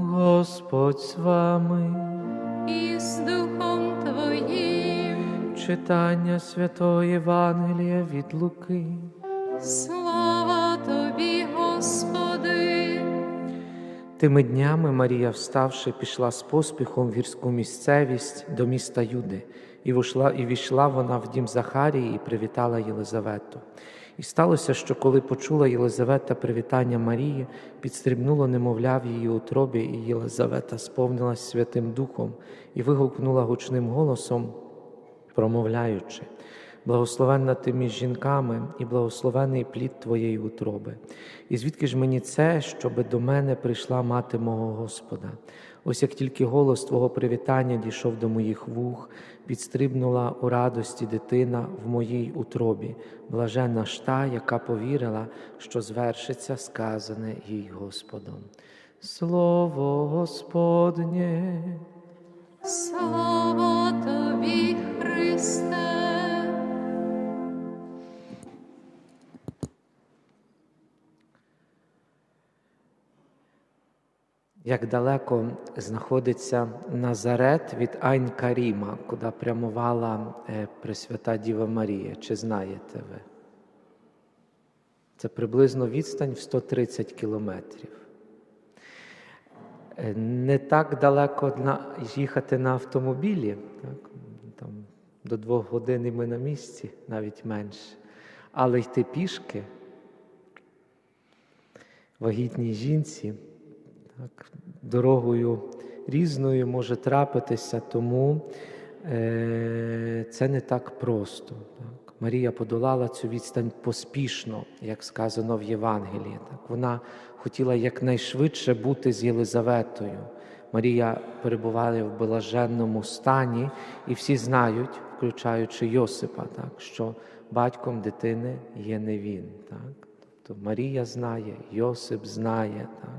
Господь з вами. і з Духом Твоїм. Читання Святої Євангелія від Луки. Слава Тобі, Господи, Тими днями Марія, вставши, пішла з поспіхом в гірську місцевість до міста Юди, і вийшла, і війшла вона в дім Захарії і привітала Єлизавету. І сталося, що коли почула Єлизавета привітання Марії, підстрибнуло немовля в її утробі, і Єлизавета сповнилась Святим Духом і вигукнула гучним голосом, промовляючи. Благословенна ти між жінками, і благословений плід твоєї утроби. І звідки ж мені це, щоби до мене прийшла мати мого Господа? Ось як тільки голос Твого привітання дійшов до моїх вух, підстрибнула у радості дитина в моїй утробі, блаженна ж та, яка повірила, що звершиться сказане їй Господом. Слово Господнє. слава Тобі, Христе. Як далеко знаходиться Назарет від Айн-Каріма, куди прямувала е, Пресвята Діва Марія, чи знаєте ви? Це приблизно відстань в 130 кілометрів. Е, Не так далеко їхати на автомобілі, так? Там, до двох годин ми на місці, навіть менше. Але йти пішки вагітній жінці так, дорогою різною може трапитися, тому е, це не так просто. Так. Марія подолала цю відстань поспішно, як сказано в Євангелії. Так. Вона хотіла якнайшвидше бути з Єлизаветою. Марія перебуває в блаженному стані, і всі знають, включаючи Йосипа, так, що батьком дитини є не він. Так. Тобто Марія знає, Йосип знає. Так.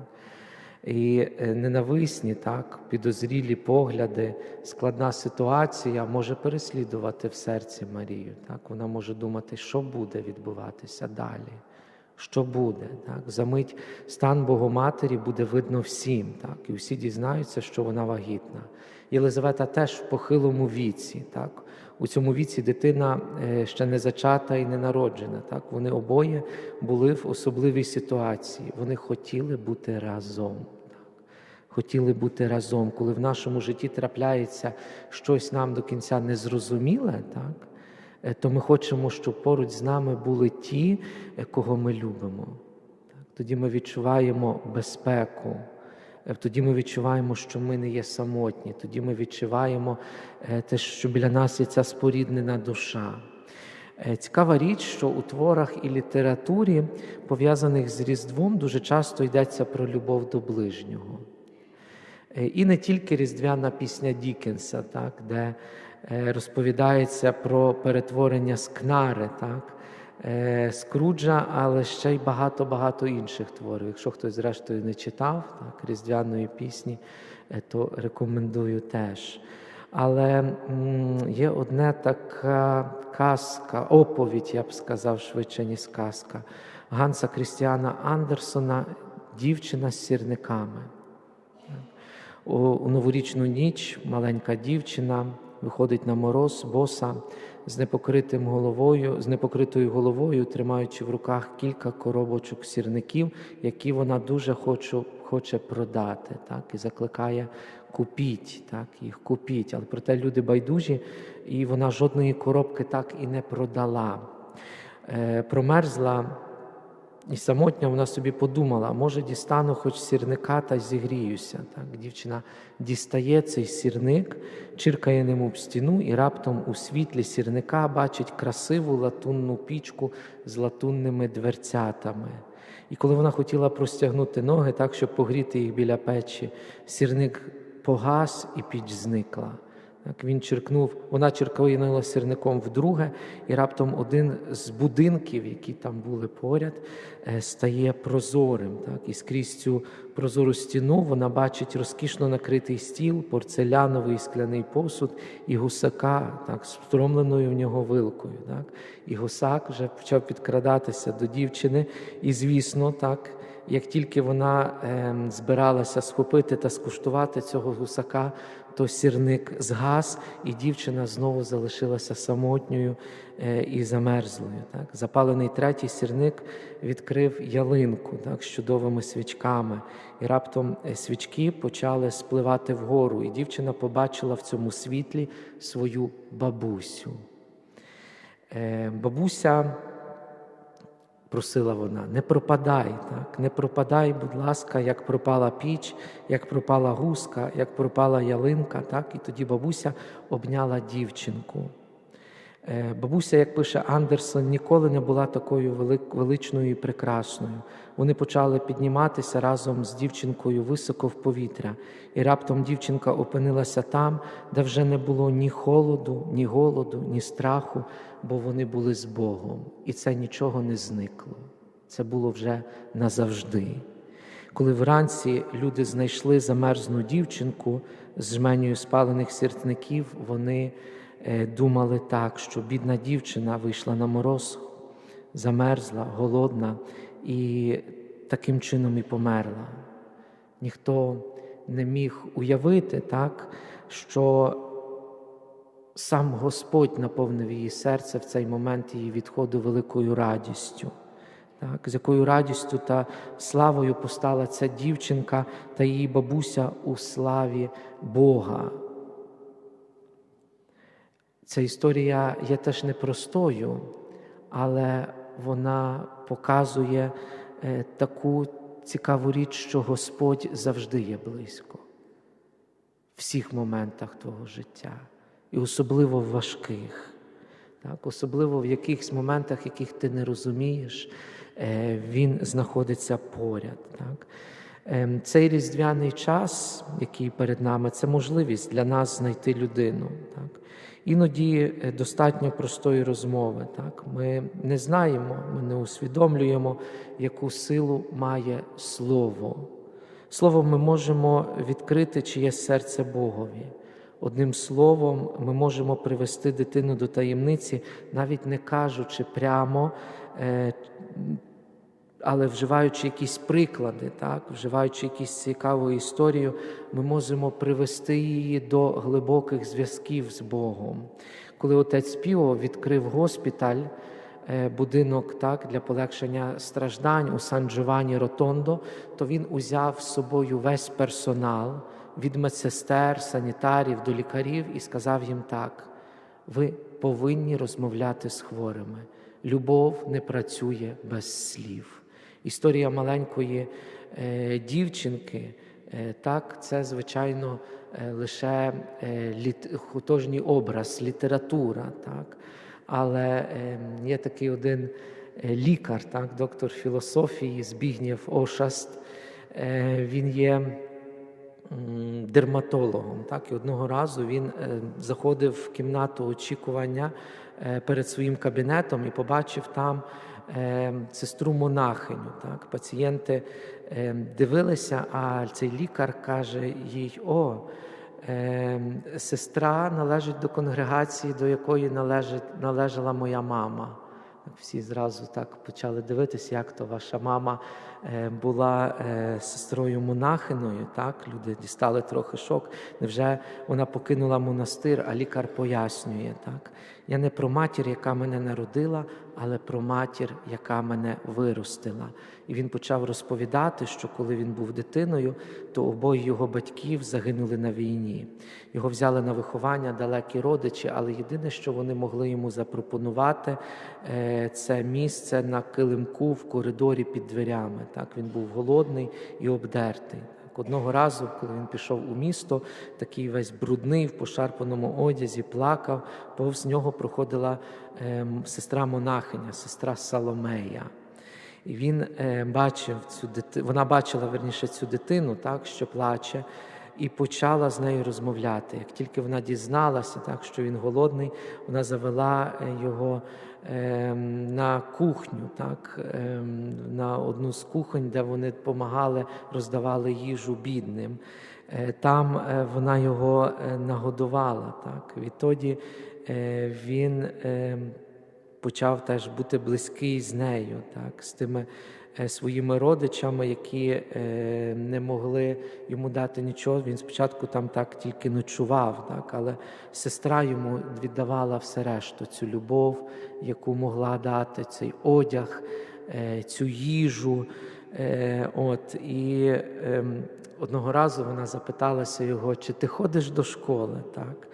І е, ненависні, так, підозрілі погляди, складна ситуація може переслідувати в серці Марію. Так? Вона може думати, що буде відбуватися далі, що буде. Так? Замить стан Богоматері буде видно всім, так? і всі дізнаються, що вона вагітна. Єлизавета теж в похилому віці. Так? У цьому віці дитина е, ще не зачата і не народжена. Так? Вони обоє були в особливій ситуації. Вони хотіли бути разом. Хотіли бути разом. Коли в нашому житті трапляється щось нам до кінця незрозуміле, так? е, то ми хочемо, щоб поруч з нами були ті, е, кого ми любимо. Так? Тоді ми відчуваємо безпеку. Е, Тоді ми відчуваємо, що ми не є самотні, тоді ми відчуваємо е, те, що біля нас є ця споріднена душа. Е, Цікава річ, що у творах і літературі, пов'язаних з Різдвом, дуже часто йдеться про любов до ближнього. І не тільки різдвяна пісня Дікенса, так, де розповідається про перетворення скнари, так, Скруджа, але ще й багато-багато інших творів. Якщо хтось, зрештою, не читав так, різдвяної пісні, е, то рекомендую теж. Але є одна така казка, оповідь, я б сказав, швидше, ніж казка, Ганса Крістіана Андерсона Дівчина з сірниками. У, у новорічну ніч маленька дівчина виходить на мороз, боса, з непокритим головою, з непокритою головою, тримаючи в руках кілька коробочок сірників, які вона дуже хоче, хоче продати, так, і закликає купіть, так, їх купіть. Але проте люди байдужі, і вона жодної коробки так і не продала. Е, промерзла і самотня вона собі подумала, може дістану хоч сірника та зігріюся. Так, Дівчина дістає цей сірник, чиркає ним об стіну і раптом у світлі сірника бачить красиву латунну пічку з латунними дверцятами. І коли вона хотіла простягнути ноги так, щоб погріти їх біля печі, сірник погас і піч зникла. Так, він черкнув, вона черкнула сірником вдруге, і раптом один з будинків, які там були поряд, е, стає прозорим. Так, і скрізь цю прозору стіну вона бачить розкішно накритий стіл, порцеляновий скляний посуд і гусака, так, з встромленою в нього вилкою. Так. І гусак вже почав підкрадатися до дівчини, і, звісно, так, як тільки вона ем, збиралася схопити та скуштувати цього гусака, то сірник згас, і дівчина знову залишилася самотньою е, і замерзлою. Так? Запалений третій сірник відкрив ялинку так, з чудовими свічками, і раптом е, свічки почали спливати вгору, і дівчина побачила в цьому світлі свою бабусю. Е, Бабуся просила вона, не пропадай, так? не пропадай, будь ласка, як пропала піч, як пропала гуска, як пропала ялинка. Так? І тоді бабуся обняла дівчинку. Е, Бабуся, як пише Андерсон, ніколи не була такою величною і прекрасною. Вони почали підніматися разом з дівчинкою високо в повітря, і раптом дівчинка опинилася там, де вже не було ні холоду, ні голоду, ні страху, бо вони були з Богом. І це нічого не зникло. Це було вже назавжди. Коли вранці люди знайшли замерзну дівчинку з жменею спалених сіртників, вони думали так, що бідна дівчина вийшла на мороз, замерзла, голодна і таким чином і померла. Ніхто не міг уявити так, що сам Господь наповнив її серце в цей момент її відходу великою радістю. Так, з якою радістю та славою постала ця дівчинка та її бабуся у славі Бога. Ця історія є теж непростою, але вона показує е, таку цікаву річ, що Господь завжди є близько в всіх моментах твого життя, і особливо в важких, так? особливо в якихось моментах, яких ти не розумієш, е, Він знаходиться поряд. Так? Ем, Цей різдвяний час, який перед нами, це можливість для нас знайти людину. Так? Іноді е, достатньо простої розмови. Так? Ми не знаємо, ми не усвідомлюємо, яку силу має слово. Словом, ми можемо відкрити чиє серце Богові. Одним словом, ми можемо привести дитину до таємниці, навіть не кажучи прямо, е, але вживаючи якісь приклади, так, вживаючи якусь цікаву історію, ми можемо привести її до глибоких зв'язків з Богом. Коли отець Піо відкрив госпіталь, е, будинок так, для полегшення страждань у Сан Джованні Ротондо, то він узяв з собою весь персонал від медсестер, санітарів до лікарів і сказав їм так: ви повинні розмовляти з хворими. Любов не працює без слів. Історія маленької е, дівчинки, е, так, це, звичайно, е, лише художній образ, література. Так? Але е, є такий один лікар, так, доктор філософії Збігнєв Ошаст. Він є дерматологом. Так? І одного разу він заходив в кімнату очікування перед своїм кабінетом і побачив там сестру монахиню. Так? Пацієнти е, дивилися, а цей лікар каже їй: О, е, сестра належить до конгрегації, до якої належить, належала моя мама. Всі зразу так почали дивитися, як то ваша мама була е, сестрою монахиною. Так, люди дістали трохи шок. Невже вона покинула монастир, а лікар пояснює так. Я не про матір, яка мене народила, але про матір, яка мене виростила. І він почав розповідати, що коли він був дитиною, то обоє його батьків загинули на війні. Його взяли на виховання далекі родичі, але єдине, що вони могли йому запропонувати, е, це місце на килимку в коридорі під дверями. Так він був голодний і обдертий. Так, Одного разу, коли він пішов у місто, такий весь брудний, в пошарпаному одязі, плакав, повз нього проходила ем, сестра монахиня, сестра Саломея. І він е, бачив цю дити... вона бачила верніше цю дитину, так, що плаче, і почала з нею розмовляти. Як тільки вона дізналася, так, що він голодний, вона завела е, його на кухню, так, ем, на одну з кухонь, де вони допомагали, роздавали їжу бідним. Е, Там е, вона його е, нагодувала. Так. Відтоді він ем, почав теж бути близький з нею, так, з тими своїми родичами, які е, не могли йому дати нічого. Він спочатку там так тільки ночував, так, але сестра йому віддавала все решту, цю любов, яку могла дати, цей одяг, е, цю їжу. Е, От, і ем, одного разу вона запиталася його, чи ти ходиш до школи? Так?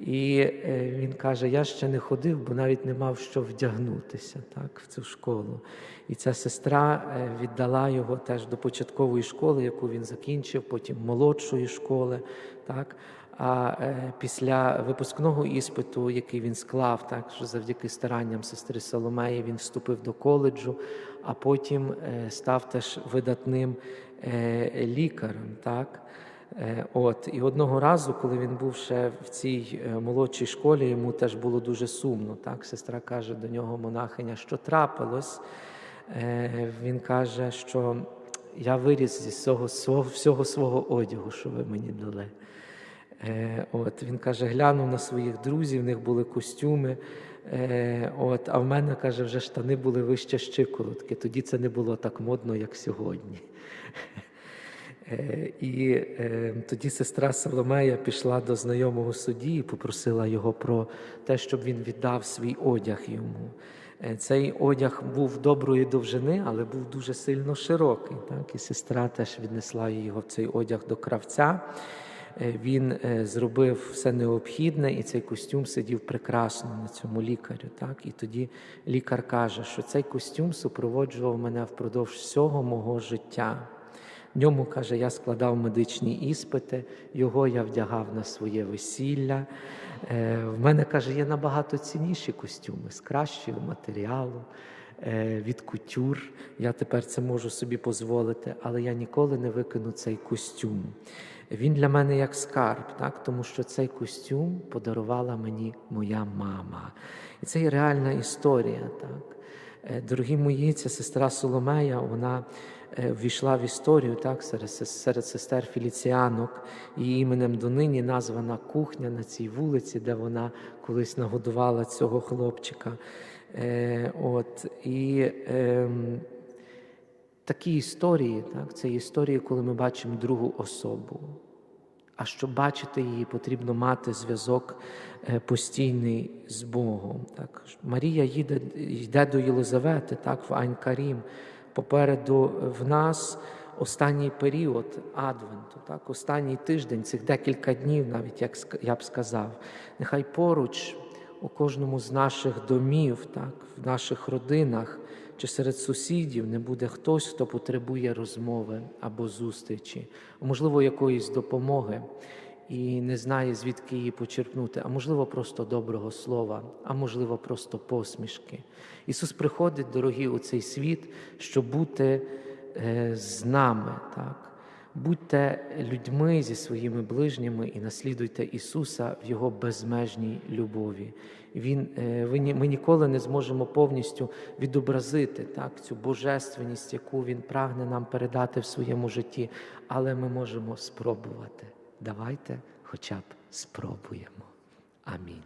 І е, він каже: Я ще не ходив, бо навіть не мав що вдягнутися так, в цю школу. І ця сестра е, віддала його теж до початкової школи, яку він закінчив, потім молодшої школи. Так. А е, після випускного іспиту, який він склав, так що завдяки старанням сестри Соломеї він вступив до коледжу, а потім став теж видатним лікарем. Так. Е, От і одного разу, коли він був ще в цій е, молодшій школі, йому теж було дуже сумно. Так, сестра каже до нього, монахиня, що трапилось. Е, Він каже, що я виріс зі всього всього свого одягу, що ви мені дали. От він каже, глянув на своїх друзів, в них були костюми. От, а в мене каже, вже штани були вище щиколотки. Тоді це не було так модно, як сьогодні. Е, І е, тоді сестра Соломея пішла до знайомого судді і попросила його про те, щоб він віддав свій одяг йому. Е, Цей одяг був доброї довжини, але був дуже сильно широкий. Так? І сестра теж віднесла його в цей одяг до кравця. Він зробив все необхідне, і цей костюм сидів прекрасно на цьому лікарю. Так? І тоді лікар каже, що цей костюм супроводжував мене впродовж всього мого життя. Ньому, каже, я складав медичні іспити, його я вдягав на своє весілля. Е, В мене, каже, є набагато цінніші костюми з кращого матеріалу, е, від кутюр. Я тепер це можу собі дозволити, але я ніколи не викину цей костюм. Він для мене як скарб, так? тому що цей костюм подарувала мені моя мама. І це є реальна історія. Так? Е, Дорогі мої, ця сестра Соломея, вона ввійшла в історію так, серед, серед сестер Філіціанок. Її іменем донині названа кухня на цій вулиці, де вона колись нагодувала цього хлопчика. Е, от, і, ем, такі історії, так, це історії, коли ми бачимо другу особу. А щоб бачити її, потрібно мати зв'язок е, постійний з Богом. Так. Марія їде, йде до Єлизавети, так, в Ань-Карім. Попереду в нас останній період Адвенту, так, останній тиждень, цих декілька днів, навіть як я б сказав. Нехай поруч у кожному з наших домів, так, в наших родинах чи серед сусідів не буде хтось, хто потребує розмови або зустрічі, можливо, якоїсь допомоги і не знає, звідки її почерпнути, а можливо, просто доброго слова, а можливо, просто посмішки. Ісус приходить, дорогі, у цей світ, щоб бути е, з нами. так. Будьте людьми зі своїми ближніми і наслідуйте Ісуса в Його безмежній любові. Він, е, ви ми ніколи не зможемо повністю відобразити так, цю божественність, яку Він прагне нам передати в своєму житті, але ми можемо спробувати. Давайте хоча б спробуємо. Амінь.